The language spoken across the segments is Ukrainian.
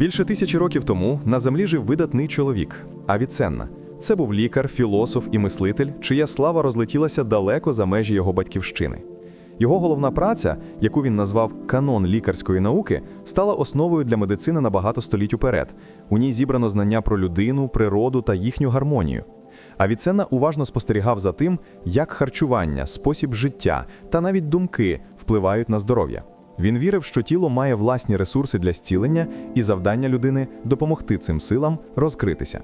Більше тисячі років тому на землі жив видатний чоловік Авіценна. Це був лікар, філософ і мислитель, чия слава розлетілася далеко за межі його батьківщини. Його головна праця, яку він назвав канон лікарської науки, стала основою для медицини на багато століть уперед. У ній зібрано знання про людину, природу та їхню гармонію. Авіценна уважно спостерігав за тим, як харчування, спосіб життя та навіть думки впливають на здоров'я. Він вірив, що тіло має власні ресурси для зцілення, і завдання людини допомогти цим силам розкритися.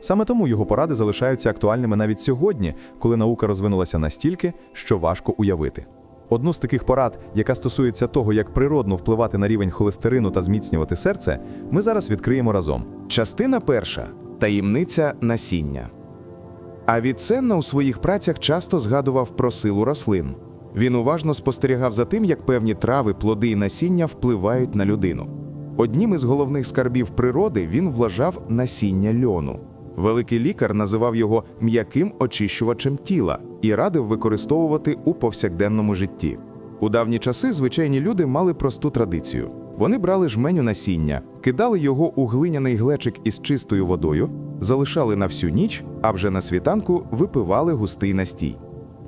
Саме тому його поради залишаються актуальними навіть сьогодні, коли наука розвинулася настільки, що важко уявити. Одну з таких порад, яка стосується того, як природно впливати на рівень холестерину та зміцнювати серце, ми зараз відкриємо разом. Частина перша таємниця насіння. Авіценна у своїх працях часто згадував про силу рослин. Він уважно спостерігав за тим, як певні трави, плоди і насіння впливають на людину. Однім із головних скарбів природи він вважав насіння льону. Великий лікар називав його м'яким очищувачем тіла і радив використовувати у повсякденному житті. У давні часи звичайні люди мали просту традицію. Вони брали жменю насіння, кидали його у глиняний глечик із чистою водою, залишали на всю ніч, а вже на світанку випивали густий настій.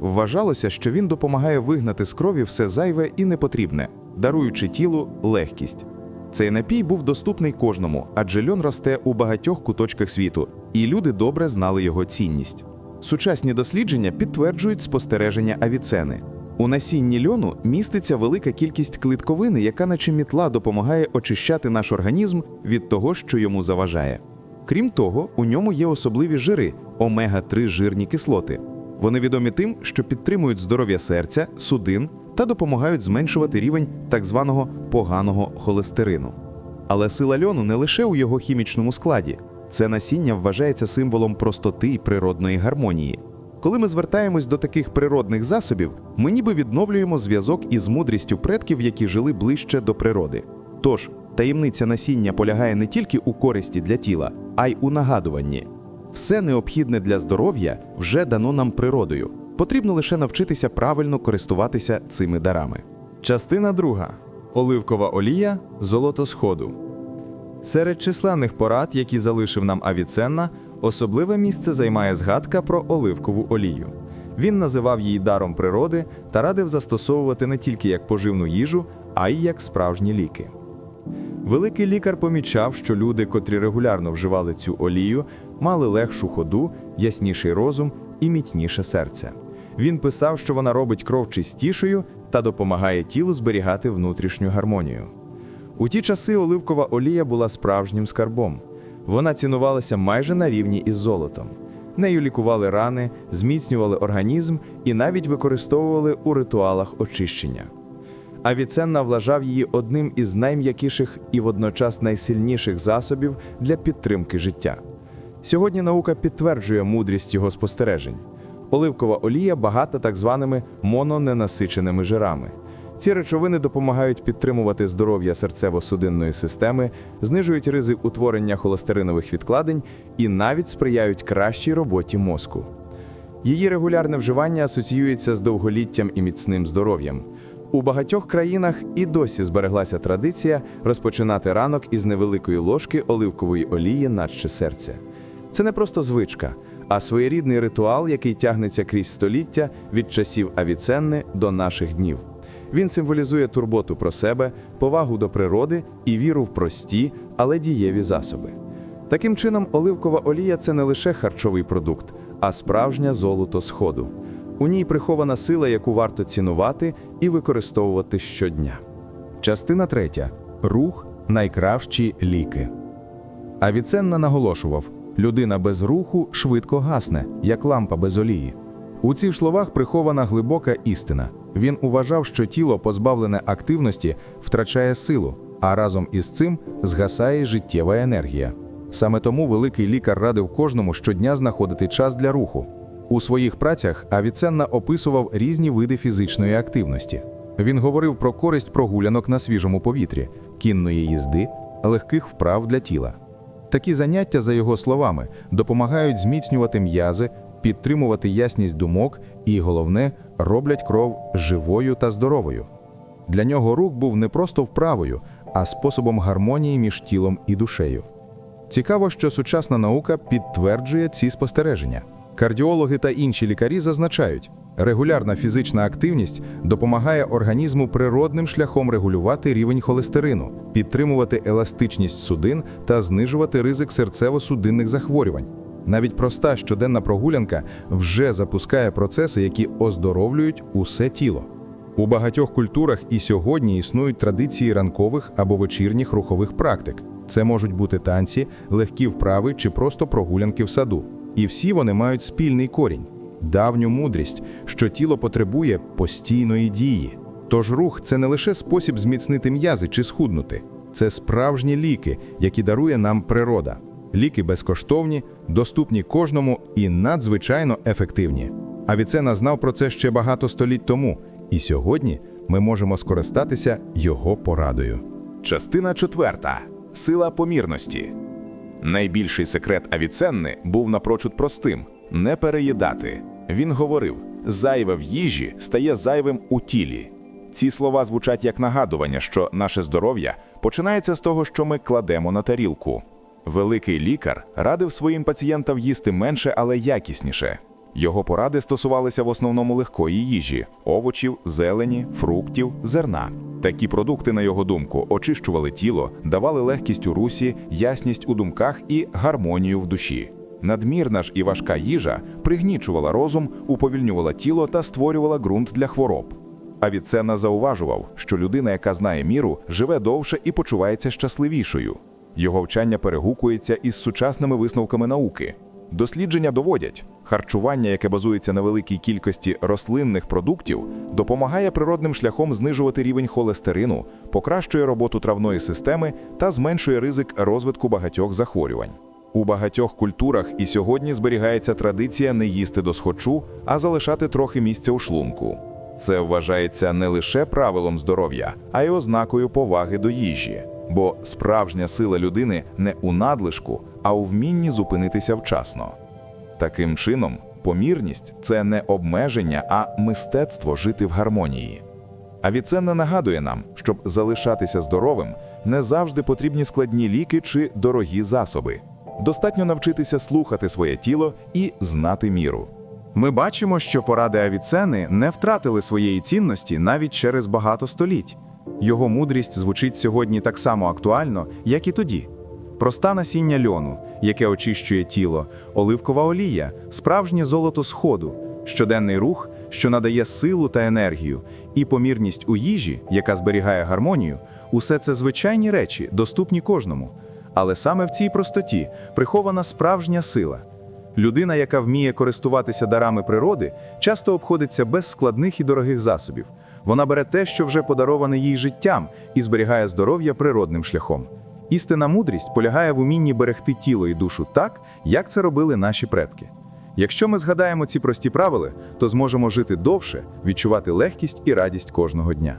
Вважалося, що він допомагає вигнати з крові все зайве і непотрібне, даруючи тілу легкість. Цей напій був доступний кожному, адже льон росте у багатьох куточках світу, і люди добре знали його цінність. Сучасні дослідження підтверджують спостереження авіцени. У насінні льону міститься велика кількість клітковини, яка, наче мітла, допомагає очищати наш організм від того, що йому заважає. Крім того, у ньому є особливі жири омега-3 жирні кислоти. Вони відомі тим, що підтримують здоров'я серця, судин та допомагають зменшувати рівень так званого поганого холестерину. Але сила льону не лише у його хімічному складі. Це насіння вважається символом простоти й природної гармонії. Коли ми звертаємось до таких природних засобів, ми ніби відновлюємо зв'язок із мудрістю предків, які жили ближче до природи. Тож, таємниця насіння полягає не тільки у користі для тіла, а й у нагадуванні. Все необхідне для здоров'я вже дано нам природою. Потрібно лише навчитися правильно користуватися цими дарами. Частина друга. Оливкова олія золото сходу. Серед численних порад, які залишив нам Авіценна, особливе місце займає згадка про оливкову олію. Він називав її даром природи та радив застосовувати не тільки як поживну їжу, а й як справжні ліки. Великий лікар помічав, що люди, котрі регулярно вживали цю олію, мали легшу ходу, ясніший розум і міцніше серце. Він писав, що вона робить кров чистішою та допомагає тілу зберігати внутрішню гармонію. У ті часи оливкова олія була справжнім скарбом. Вона цінувалася майже на рівні із золотом. Нею лікували рани, зміцнювали організм і навіть використовували у ритуалах очищення. Авіценна вважав її одним із найм'якіших і водночас найсильніших засобів для підтримки життя. Сьогодні наука підтверджує мудрість його спостережень. Оливкова олія багата так званими мононенасиченими жирами. Ці речовини допомагають підтримувати здоров'я серцево-судинної системи, знижують ризик утворення холестеринових відкладень і навіть сприяють кращій роботі мозку. Її регулярне вживання асоціюється з довголіттям і міцним здоров'ям. У багатьох країнах і досі збереглася традиція розпочинати ранок із невеликої ложки оливкової олії наче серця. Це не просто звичка, а своєрідний ритуал, який тягнеться крізь століття від часів Авіценни до наших днів. Він символізує турботу про себе, повагу до природи і віру в прості, але дієві засоби. Таким чином, оливкова олія це не лише харчовий продукт, а справжнє золото сходу. У ній прихована сила, яку варто цінувати і використовувати щодня. Частина третя. Рух найкращі ліки. Авіценна наголошував: людина без руху швидко гасне, як лампа без олії. У цих словах прихована глибока істина. Він вважав, що тіло, позбавлене активності, втрачає силу, а разом із цим згасає життєва енергія. Саме тому великий лікар радив кожному щодня знаходити час для руху. У своїх працях Авіценна описував різні види фізичної активності. Він говорив про користь прогулянок на свіжому повітрі, кінної їзди, легких вправ для тіла. Такі заняття, за його словами, допомагають зміцнювати м'язи, підтримувати ясність думок і, головне, роблять кров живою та здоровою. Для нього рух був не просто вправою, а способом гармонії між тілом і душею. Цікаво, що сучасна наука підтверджує ці спостереження. Кардіологи та інші лікарі зазначають, регулярна фізична активність допомагає організму природним шляхом регулювати рівень холестерину, підтримувати еластичність судин та знижувати ризик серцево-судинних захворювань. Навіть проста щоденна прогулянка вже запускає процеси, які оздоровлюють усе тіло. У багатьох культурах і сьогодні існують традиції ранкових або вечірніх рухових практик. Це можуть бути танці, легкі вправи чи просто прогулянки в саду. І всі вони мають спільний корінь давню мудрість, що тіло потребує постійної дії. Тож рух це не лише спосіб зміцнити м'язи чи схуднути, це справжні ліки, які дарує нам природа. Ліки безкоштовні, доступні кожному і надзвичайно ефективні. Авіцена знав про це ще багато століть тому, і сьогодні ми можемо скористатися його порадою. Частина четверта. Сила помірності. Найбільший секрет Авіценни був напрочуд простим не переїдати. Він говорив: зайве в їжі стає зайвим у тілі. Ці слова звучать як нагадування, що наше здоров'я починається з того, що ми кладемо на тарілку. Великий лікар радив своїм пацієнтам їсти менше, але якісніше. Його поради стосувалися в основному легкої їжі: овочів, зелені, фруктів, зерна. Такі продукти, на його думку, очищували тіло, давали легкість у русі, ясність у думках і гармонію в душі. Надмірна ж і важка їжа пригнічувала розум, уповільнювала тіло та створювала ґрунт для хвороб. Авіценна зауважував, що людина, яка знає міру, живе довше і почувається щасливішою. Його вчання перегукується із сучасними висновками науки. Дослідження доводять, харчування, яке базується на великій кількості рослинних продуктів, допомагає природним шляхом знижувати рівень холестерину, покращує роботу травної системи та зменшує ризик розвитку багатьох захворювань. У багатьох культурах і сьогодні зберігається традиція не їсти до схочу, а залишати трохи місця у шлунку. Це вважається не лише правилом здоров'я, а й ознакою поваги до їжі. Бо справжня сила людини не у надлишку, а у вмінні зупинитися вчасно. Таким чином, помірність це не обмеження, а мистецтво жити в гармонії. А Авіценна нагадує нам, щоб залишатися здоровим, не завжди потрібні складні ліки чи дорогі засоби. Достатньо навчитися слухати своє тіло і знати міру. Ми бачимо, що поради Авіцени не втратили своєї цінності навіть через багато століть. Його мудрість звучить сьогодні так само актуально, як і тоді. Проста насіння льону, яке очищує тіло, оливкова олія, справжнє золото сходу, щоденний рух, що надає силу та енергію, і помірність у їжі, яка зберігає гармонію, усе це звичайні речі, доступні кожному. Але саме в цій простоті прихована справжня сила. Людина, яка вміє користуватися дарами природи, часто обходиться без складних і дорогих засобів. Вона бере те, що вже подароване їй життям, і зберігає здоров'я природним шляхом. Істинна мудрість полягає в умінні берегти тіло і душу так, як це робили наші предки. Якщо ми згадаємо ці прості правила, то зможемо жити довше, відчувати легкість і радість кожного дня.